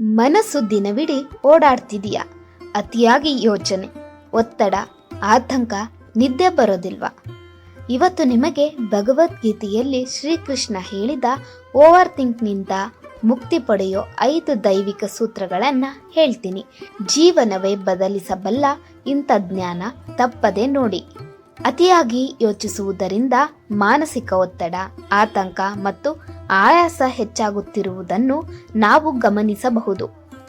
ಮನಸ್ಸು ದಿನವಿಡೀ ಓಡಾಡ್ತಿದೀಯ. ಅತಿಯಾಗಿ ಯೋಚನೆ, ಒತ್ತಡ, ಆತಂಕ, ನಿದ್ದೆ ಬರೋದಿಲ್ವಾ? ಇವತ್ತು ನಿಮಗೆ ಭಗವದ್ಗೀತೆಯಲ್ಲಿ ಶ್ರೀಕೃಷ್ಣ ಹೇಳಿದ ಓವರ್ ಥಿಂಕ್ನಿಂದ ಮುಕ್ತಿ ಪಡೆಯೋ ಐದು ದೈವಿಕ ಸೂತ್ರಗಳನ್ನು ಹೇಳ್ತೀನಿ. ಜೀವನವೇ ಬದಲಿಸಬಲ್ಲ ಇಂಥ ಜ್ಞಾನ ತಪ್ಪದೆ ನೋಡಿ. ಅತಿಯಾಗಿ ಯೋಚಿಸುವುದರಿಂದ ಮಾನಸಿಕ ಒತ್ತಡ, ಆತಂಕ ಮತ್ತು ಆಯಾಸ ಹೆಚ್ಚಾಗುತ್ತಿರುವುದನ್ನು ನಾವು ಗಮನಿಸಬಹುದು.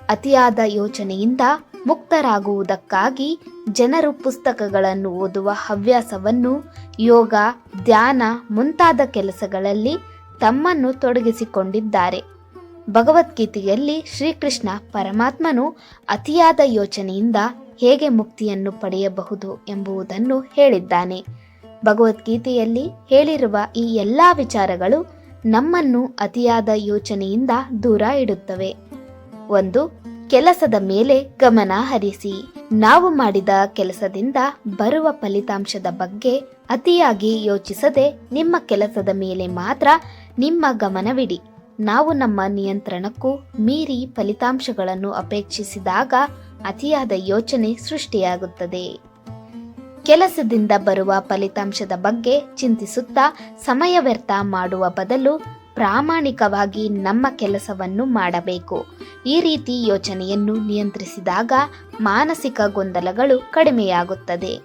ಅತಿಯಾದ ಯೋಚನೆಯಿಂದ ಮುಕ್ತರಾಗುವುದಕ್ಕಾಗಿ ಜನರು ಪುಸ್ತಕಗಳನ್ನು ಓದುವ ಹವ್ಯಾಸವನ್ನು, ಯೋಗ, ಧ್ಯಾನ ಮುಂತಾದ ಕೆಲಸಗಳಲ್ಲಿ ತಮ್ಮನ್ನು ತೊಡಗಿಸಿಕೊಂಡಿದ್ದಾರೆ. ಭಗವದ್ಗೀತೆಯಲ್ಲಿ ಶ್ರೀಕೃಷ್ಣ ಪರಮಾತ್ಮನು ಅತಿಯಾದ ಯೋಚನೆಯಿಂದ ಹೇಗೆ ಮುಕ್ತಿಯನ್ನು ಪಡೆಯಬಹುದು ಎಂಬುದನ್ನು ಹೇಳಿದ್ದಾನೆ. ಭಗವದ್ಗೀತೆಯಲ್ಲಿ ಹೇಳಿರುವ ಈ ಎಲ್ಲ ವಿಚಾರಗಳು ನಮ್ಮನ್ನು ಅತಿಯಾದ ಯೋಚನೆಯಿಂದ ದೂರ ಇಡುತ್ತವೆ. ಒಂದು, ಕೆಲಸದ ಮೇಲೆ ಗಮನ ಹರಿಸಿ. ನಾವು ಮಾಡಿದ ಕೆಲಸದಿಂದ ಬರುವ ಫಲಿತಾಂಶದ ಬಗ್ಗೆ ಅತಿಯಾಗಿ ಯೋಚಿಸದೆ ನಿಮ್ಮ ಕೆಲಸದ ಮೇಲೆ ಮಾತ್ರ ನಿಮ್ಮ ಗಮನವಿಡಿ. ನಾವು ನಮ್ಮ ನಿಯಂತ್ರಣಕ್ಕೂ ಮೀರಿ ಫಲಿತಾಂಶಗಳನ್ನು ಅಪೇಕ್ಷಿಸಿದಾಗ ಅತಿಯಾದ ಯೋಚನೆ ಸೃಷ್ಟಿಯಾಗುತ್ತದೆ. ಕೆಲಸದಿಂದ ಬರುವ ಫಲಿತಾಂಶದ ಬಗ್ಗೆ ಚಿಂತಿಸುತ್ತಾ ಸಮಯ ವ್ಯರ್ಥ ಮಾಡುವ ಬದಲು ಪ್ರಾಮಾಣಿಕವಾಗಿ ನಮ್ಮ ಕೆಲಸವನ್ನು ಮಾಡಬೇಕು. ಈ ರೀತಿ ಯೋಚನೆಯನ್ನು ನಿಯಂತ್ರಿಸಿದಾಗ ಮಾನಸಿಕ ಗೊಂದಲಗಳು ಕಡಿಮೆಯಾಗುತ್ತದೆ.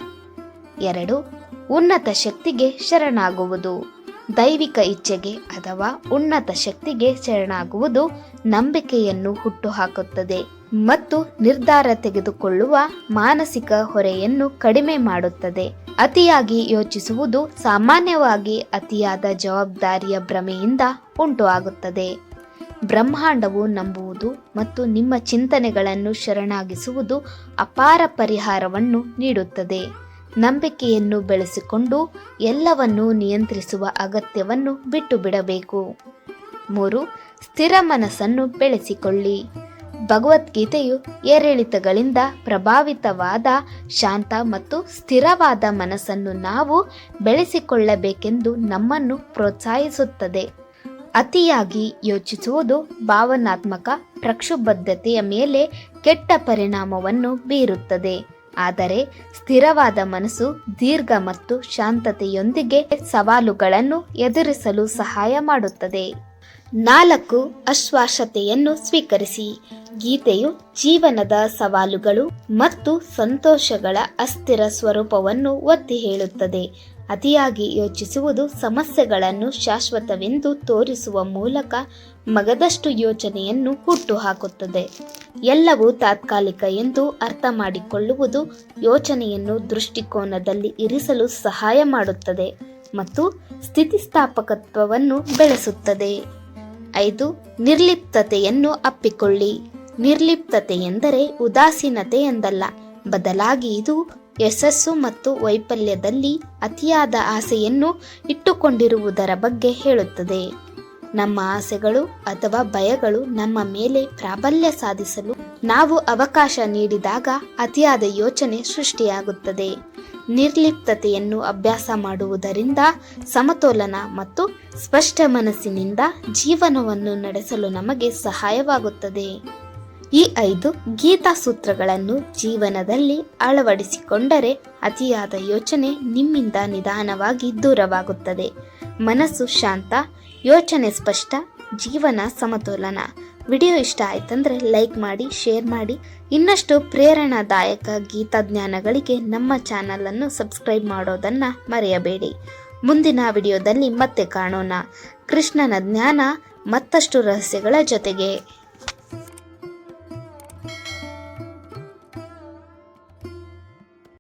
ಎರಡು, ಉನ್ನತ ಶಕ್ತಿಗೆ ಶರಣಾಗುವುದು. ದೈವಿಕ ಇಚ್ಛೆಗೆ ಅಥವಾ ಉನ್ನತ ಶಕ್ತಿಗೆ ಶರಣಾಗುವುದು ನಂಬಿಕೆಯನ್ನು ಹುಟ್ಟುಹಾಕುತ್ತದೆ ಮತ್ತು ನಿರ್ಧಾರ ತೆಗೆದುಕೊಳ್ಳುವ ಮಾನಸಿಕ ಹೊರೆಯನ್ನು ಕಡಿಮೆ ಮಾಡುತ್ತದೆ. ಅತಿಯಾಗಿ ಯೋಚಿಸುವುದು ಸಾಮಾನ್ಯವಾಗಿ ಅತಿಯಾದ ಜವಾಬ್ದಾರಿಯ ಭ್ರಮೆಯಿಂದ ಉಂಟು ಆಗುತ್ತದೆ. ಬ್ರಹ್ಮಾಂಡವು ನಂಬುವುದು ಮತ್ತು ನಿಮ್ಮ ಚಿಂತನೆಗಳನ್ನು ಶರಣಾಗಿಸುವುದು ಅಪಾರ ಪರಿಹಾರವನ್ನು ನೀಡುತ್ತದೆ. ನಂಬಿಕೆಯನ್ನು ಬೆಳೆಸಿಕೊಂಡು ಎಲ್ಲವನ್ನೂ ನಿಯಂತ್ರಿಸುವ ಅಗತ್ಯವನ್ನು ಬಿಟ್ಟು ಬಿಡಬೇಕು ಮೂರು, ಸ್ಥಿರ ಮನಸ್ಸನ್ನು ಬೆಳೆಸಿಕೊಳ್ಳಿ. ಭಗವದ್ಗೀತೆಯು ಏರಿಳಿತಗಳಿಂದ ಪ್ರಭಾವಿತವಾದ ಶಾಂತ ಮತ್ತು ಸ್ಥಿರವಾದ ಮನಸ್ಸನ್ನು ನಾವು ಬೆಳೆಸಿಕೊಳ್ಳಬೇಕೆಂದು ನಮ್ಮನ್ನು ಪ್ರೋತ್ಸಾಹಿಸುತ್ತದೆ. ಅತಿಯಾಗಿ ಯೋಚಿಸುವುದು ಭಾವನಾತ್ಮಕ ಪ್ರಕ್ಷುಬದ್ಧತೆಯ ಮೇಲೆ ಕೆಟ್ಟ ಪರಿಣಾಮವನ್ನು ಬೀರುತ್ತದೆ. ಆದರೆ ಸ್ಥಿರವಾದ ಮನಸ್ಸು, ದೀರ್ಘ ಮತ್ತು ಶಾಂತತೆಯೊಂದಿಗೆ ಸವಾಲುಗಳನ್ನು ಎದುರಿಸಲು ಸಹಾಯ ಮಾಡುತ್ತದೆ. ನಾಲ್ಕು, ಅಶ್ವಾಸತೆಯನ್ನು ಸ್ವೀಕರಿಸಿ. ಗೀತೆಯು ಜೀವನದ ಸವಾಲುಗಳು ಮತ್ತು ಸಂತೋಷಗಳ ಅಸ್ಥಿರ ಸ್ವರೂಪವನ್ನು ಒತ್ತಿ ಹೇಳುತ್ತದೆ. ಅತಿಯಾಗಿ ಯೋಚಿಸುವುದು ಸಮಸ್ಯೆಗಳನ್ನು ಶಾಶ್ವತವೆಂದು ತೋರಿಸುವ ಮೂಲಕ ಮಗದಷ್ಟು ಯೋಚನೆಯನ್ನು ಹುಟ್ಟುಹಾಕುತ್ತದೆ. ಎಲ್ಲವೂ ತಾತ್ಕಾಲಿಕ ಎಂದು ಅರ್ಥ ಮಾಡಿಕೊಳ್ಳುವುದು ಯೋಚನೆಯನ್ನು ದೃಷ್ಟಿಕೋನದಲ್ಲಿ ಇರಿಸಲು ಸಹಾಯ ಮಾಡುತ್ತದೆ ಮತ್ತು ಸ್ಥಿತಿಸ್ಥಾಪಕತ್ವವನ್ನು ಬೆಳೆಸುತ್ತದೆ. ಐದು, ನಿರ್ಲಿಪ್ತತೆಯನ್ನು ಅಪ್ಪಿಕೊಳ್ಳಿ. ನಿರ್ಲಿಪ್ತತೆ ಎಂದರೆ ಉದಾಸೀನತೆ ಎಂದಲ್ಲ, ಬದಲಾಗಿ ಇದು ಯಶಸ್ಸು ಮತ್ತು ವೈಫಲ್ಯದಲ್ಲಿ ಅತಿಯಾದ ಆಸೆಯನ್ನು ಇಟ್ಟುಕೊಂಡಿರುವುದರ ಬಗ್ಗೆ ಹೇಳುತ್ತದೆ. ನಮ್ಮ ಆಸೆಗಳು ಅಥವಾ ಭಯಗಳು ನಮ್ಮ ಮೇಲೆ ಪ್ರಾಬಲ್ಯ ಸಾಧಿಸಲು ನಾವು ಅವಕಾಶ ನೀಡಿದಾಗ ಅತಿಯಾದ ಯೋಚನೆ ಸೃಷ್ಟಿಯಾಗುತ್ತದೆ. ನಿರ್ಲಿಪ್ತತೆಯನ್ನು ಅಭ್ಯಾಸ ಮಾಡುವುದರಿಂದ ಸಮತೋಲನ ಮತ್ತು ಸ್ಪಷ್ಟ ಮನಸ್ಸಿನಿಂದ ಜೀವನವನ್ನು ನಡೆಸಲು ನಮಗೆ ಸಹಾಯವಾಗುತ್ತದೆ. ಈ ಐದು ಗೀತಾ ಸೂತ್ರಗಳನ್ನು ಜೀವನದಲ್ಲಿ ಅಳವಡಿಸಿಕೊಂಡರೆ ಅತಿಯಾದ ಯೋಚನೆ ನಿಮ್ಮಿಂದ ನಿಧಾನವಾಗಿ ದೂರವಾಗುತ್ತದೆ. ಮನಸ್ಸು ಶಾಂತ ಯೋಚನೆ ಸ್ಪಷ್ಟ, ಜೀವನ ಸಮತೋಲನ. ವಿಡಿಯೋ ಇಷ್ಟ ಆಯ್ತಂದ್ರೆ ಲೈಕ್ ಮಾಡಿ, ಶೇರ್ ಮಾಡಿ. ಇನ್ನಷ್ಟು ಪ್ರೇರಣಾದಾಯಕ ಗೀತಾಜ್ಞಾನಗಳಿಗೆ ನಮ್ಮ ಚಾನಲನ್ನು ಸಬ್ಸ್ಕ್ರೈಬ್ ಮಾಡೋದನ್ನು ಮರೆಯಬೇಡಿ. ಮುಂದಿನ ವಿಡಿಯೋದಲ್ಲಿ ಮತ್ತೆ ಕಾಣೋಣ. ಕೃಷ್ಣನ ಜ್ಞಾನ ಮತ್ತಷ್ಟು ರಹಸ್ಯಗಳ ಜೊತೆಗೆ.